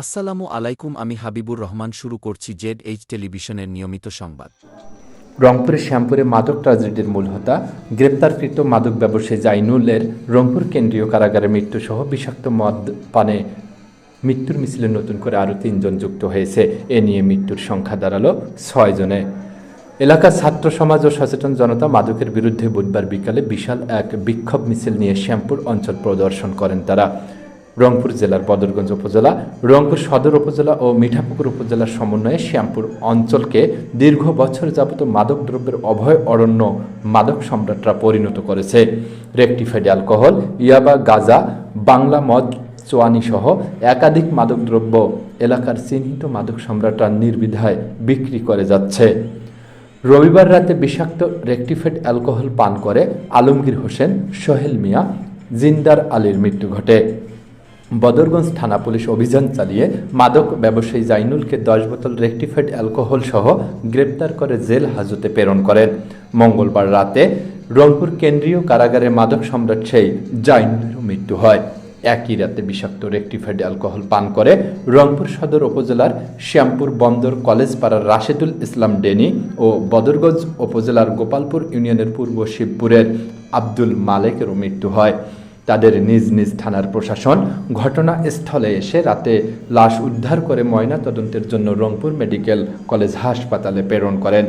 আসসালামু আলাইকুম, আমি হাবিবুর রহমান, শুরু করছি জেড এইচ টেলিভিশনের নিয়মিত সংবাদ। রংপুরের শ্যামপুরে মাদক ট্রাজেডির মূল হোতা, গ্রেপ্তারকৃত মাদক ব্যবসায়ী জাইনুলের রংপুর কেন্দ্রীয় কারাগারে মৃত্যুসহ বিষাক্ত মদ পানে মৃত্যুর মিছিলে নতুন করে আরও তিনজন যুক্ত হয়েছে। এ নিয়ে মৃত্যুর সংখ্যা দাঁড়াল ছয় জনে। এলাকার ছাত্র সমাজ ও সচেতন জনতা মাদকের বিরুদ্ধে বুধবার বিকালে বিশাল এক বিক্ষোভ মিছিল নিয়ে শ্যামপুর অঞ্চল প্রদর্শন করেন তারা। রংপুর জেলার বদরগঞ্জ উপজেলা, রংপুর সদর উপজেলা ও মিঠাপুকুর উপজেলার সমন্বয়ে শ্যামপুর অঞ্চলকে দীর্ঘ বছর যাবত মাদক দ্রব্যের অভয় অরণ্য মাদক সম্রাটরা পরিণত করেছে। রেকটিফাইড অ্যালকোহল, ইয়াবা, গাজা, বাংলা মদ সহ একাধিক মাদকদ্রব্য এলাকার চিহ্নিত মাদক সম্রাটরা নির্বিধায় বিক্রি করে যাচ্ছে। রবিবার রাতে বিষাক্ত রেকটিফাইড অ্যালকোহল পান করে আলমগীর হোসেন, সোহেল মিয়া, জিন্দার আলীর মৃত্যু ঘটে। বদরগঞ্জ থানা পুলিশ অভিযান চালিয়ে মাদক ব্যবসায়ী জাইনুলকে দশ বোতল রেকটিফাইড অ্যালকোহল সহ গ্রেপ্তার করে জেল হাজতে প্রেরণ করেন। মঙ্গলবার রাতে রংপুর কেন্দ্রীয় কারাগারে মাদক সম্রাট সেই জাইনুলেরও মৃত্যু হয়। একই রাতে বিষাক্ত রেকটিফাইড অ্যালকোহল পান করে রংপুর সদর উপজেলার শ্যামপুর বন্দর কলেজ পাড়ার রাশেদুল ইসলাম ডেনি ও বদরগঞ্জ উপজেলার গোপালপুর ইউনিয়নের পূর্ব শিবপুরের আব্দুল মালেকেরও মৃত্যু হয়। তাদের নিজ নিজ থানার প্রশাসন ঘটনাস্থলে এসে রাতে লাশ উদ্ধার করে ময়না তদন্তের জন্য রংপুর মেডিকেল কলেজ হাসপাতালে প্রেরণ করেন।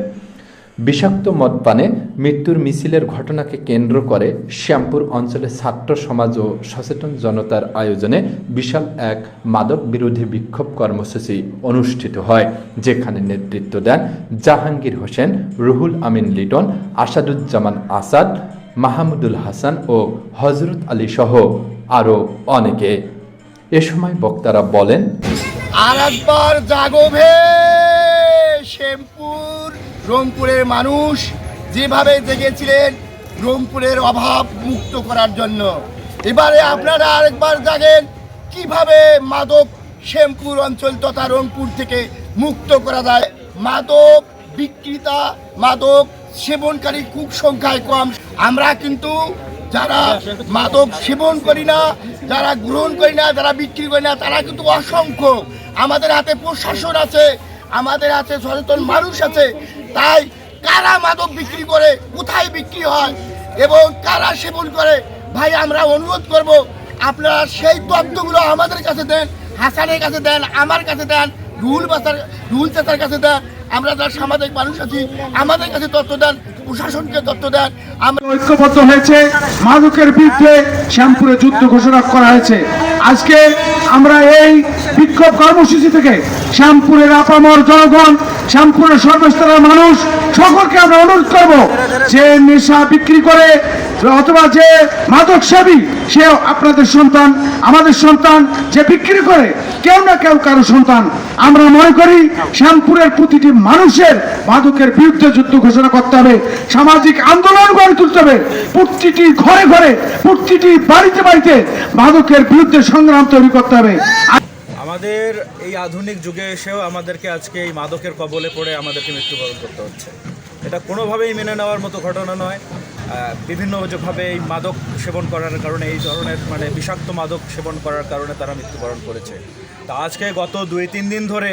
বিষাক্ত মদপানে মৃত্যুর মিছিলের ঘটনাকে কেন্দ্র করে শ্যামপুর অঞ্চলে ছাত্র সমাজ ও সচেতন জনতার আয়োজনে বিশাল এক মাদক বিরোধী বিক্ষোভ কর্মসূচি অনুষ্ঠিত হয়, যেখানে নেতৃত্ব দেন জাহাঙ্গীর হোসেন, রুহুল আমিন লিটন, আসাদুজ্জামান আসাদ মাহমুদুল হাসান ও হজরত আলী সহ আরও অনেকে। এ সময় বক্তারা বলেন, আর একবার জাগো শ্যামপুর, রংপুরের মানুষ যেভাবে জেগেছিলেন রংপুরের অভাব মুক্ত করার জন্য। এবারে আপনারা আরেকবার জাগেন, কীভাবে মাদক শ্যামপুর অঞ্চল তথা রংপুর থেকে মুক্ত করা যায়। মাদক বিক্রেতা মাদক সেবনকারী খুব সংখ্যায় কম। আমরা কিন্তু যারা মাদক সেবন করি না, যারা গ্রহণ করি না, যারা বিক্রি করি না, তারা কিন্তু অসংখ্য। আমাদের হাতে প্রশাসন আছে, আমাদের হাতে সচেতন মানুষ আছে। তাই কারা মাদক বিক্রি করে, কোথায় বিক্রি হয় এবং কারা সেবন করে, ভাই, আমরা অনুরোধ করব, আপনারা সেই তথ্যগুলো আমাদের কাছে দেন, হাসানের কাছে দেন, আমার কাছে দেন, রুহুল বাসার, রুহুল চাচার কাছে দেন আমরা যারা সামাজিক মানুষ আছি, আমাদের কাছে তথ্য দেন, প্রশাসনকে তথ্য দেন, আমরা ঐক্যবদ্ধ হয়েছে, মাদকের বিরুদ্ধে শ্যামপুরে যুদ্ধ ঘোষণা করা হয়েছে। আজকে আমরা এই বিক্ষোভ কর্মসূচি থেকে শ্যামপুরের আপামর জনগণ শ্যামপুরের সর্বস্তরের মানুষ সকলকে আমরা অনুরোধ করব যে নেশা বিক্রি করে অথবা যে মাদক সেবী সে আপনাদের সন্তান, আমাদের সন্তান যে বিক্রি করে, কেউ না কেউ কারও সন্তান। আমরা মনে করি শ্যামপুরের প্রতিটি মানুষের মাদকের বিরুদ্ধে যুদ্ধ ঘোষণা করতে হবে, সামাজিক আন্দোলন গড়ে তুলতে হবে। প্রতিটি ঘরে ঘরে, প্রতিটি বাড়িতে বাড়িতে মাদকের বিরুদ্ধে সংগ্রাম তৈরি করতে হবে। আমাদের এই আধুনিক যুগে এসেও আমাদেরকে আজকে এই মাদকের কবলে পড়ে আমাদেরকে মৃত্যুবরণ করতে হচ্ছে। এটা কোনোভাবেই মেনে নেওয়ার মতো ঘটনা নয়। বিভিন্নভাবে এই মাদক সেবন করার কারণে, এই ধরনের মানে বিষাক্ত মাদক সেবন করার কারণে তারা মৃত্যুবরণ করেছে। তা আজকে গত দুই, তিন দিন ধরে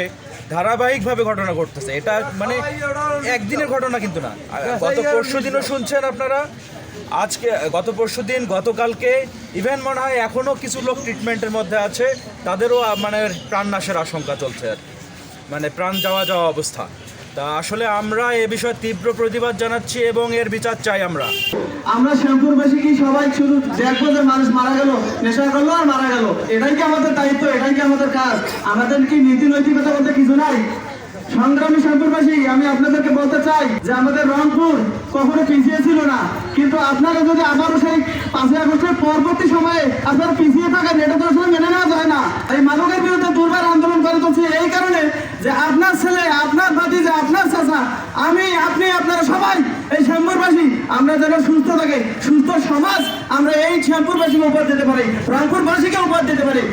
ধারাবাহিকভাবে ঘটনা ঘটতেছে। এটা মানে একদিনের ঘটনা কিন্তু না। গত পরশু দিনও শুনছেন আপনারা আজকে, গত পরশু দিন, গতকালকে ইভেন মনে হয় এখনও কিছু লোক ট্রিটমেন্টের মধ্যে আছে, তাদেরও মানে প্রাণনাশের আশঙ্কা চলছে আর মানে প্রাণ যাওয়া যাওয়া অবস্থা। তা আসলে আমরা এ বিষয়ে তীব্র প্রতিবাদ জানাচ্ছি এবং এর বিচার চাই আমরা। আমরা শ্যামপুরবাসী কি সবাই শুধু দেখব যে মানুষ মারা গেল, নেশা করল আর মারা গেল? এটাই কি আমাদের দায়িত্ব, এটাই কি আমাদের কাজ? আমাদের কি নীতি নৈতিকতা বলতে কিছু নাই? সংগ্রামী শ্যামপুরবাসী আমি আপনাদেরকে বলতে চাই যে আমাদের রংপুর কখনো পিছিয়ে ছিল না। কিন্তু আপনারা যদি আবারও সেই পাঁচই আগস্টের পরবর্তী সময়ে আপনারা পিছিয়ে থাকেন এটা তো আসলে মেনে নেওয়া যায় না, এই মাদকের বিরুদ্ধে দুর্বার আন্দোলন করে চলছে এই কারণে যে আপনার ছেলে, আপনার ভাতি যে আপনার চাচা, আমি, আপনি, আপনারা সবাই এই শ্যামপুরবাসী, আমরা যেন সুস্থ থাকে, সুস্থ সমাজ, আমরা এই শ্যামপুরবাসীকে উপহার দিতে পারি, রংপুরবাসীকে উপহার দিতে পারি।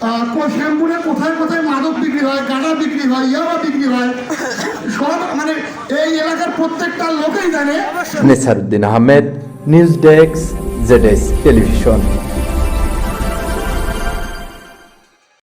শ্যামপুরে কোথায় কোথায় মাদক বিক্রি হয়, গাঁদা বিক্রি হয়, ইয়াবা বিক্রি হয়, সব মানে এই এলাকার প্রত্যেকটা লোকেই জানে। নেসারুদ্দিন আহমেদ, নিউজ ডেস্ক জেডেস টেলিভিশন।